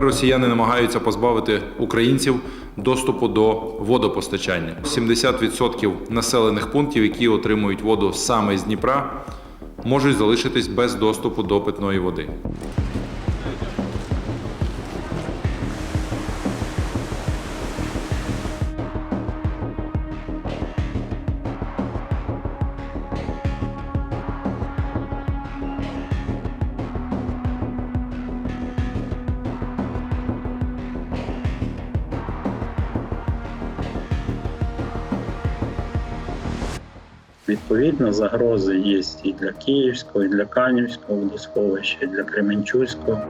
Росіяни намагаються позбавити українців доступу до водопостачання. 70% населених пунктів, які отримують воду саме з Дніпра, можуть залишитись без доступу до питної води. Відповідно, загрози є і для Київського, і для Канівського водосховища, і для Кременчуцького.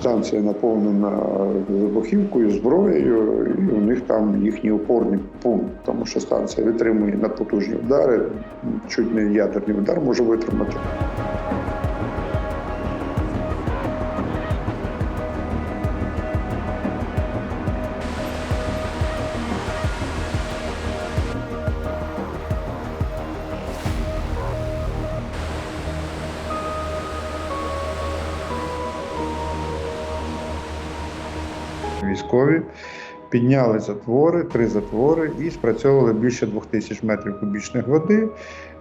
Станція наповнена вибухівкою, зброєю, і у них там їхній опорний пункт, тому що станція витримує надпотужні удари, чуть не ядерний удар може витримати. Військові підняли затвори, три затвори і спрацьовували більше двох тисяч метрів кубічних води.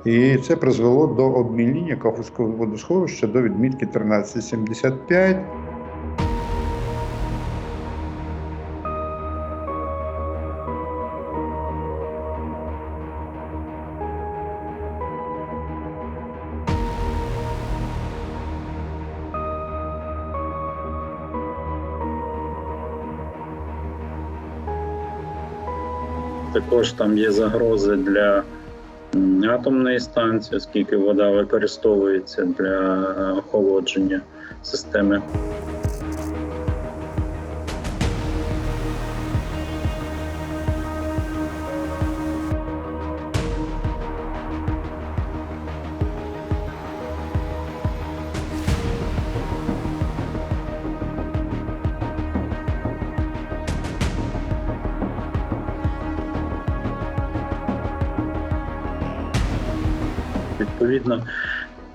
І це призвело до обміління Каховського водосховища до відмітки 1375. Також там є загрози для атомної станції, оскільки вода використовується для охолодження системи. Відповідно,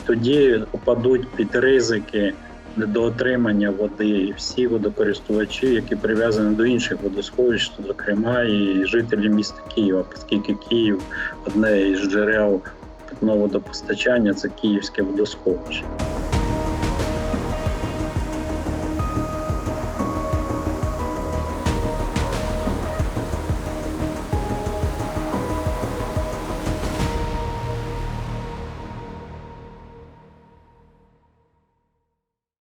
тоді попадуть під ризики недоотримання води і всі водокористувачі, які прив'язані до інших водосховищ, зокрема і жителі міста Києва, оскільки Київ одне із джерел питного водопостачання це Київське водосховище.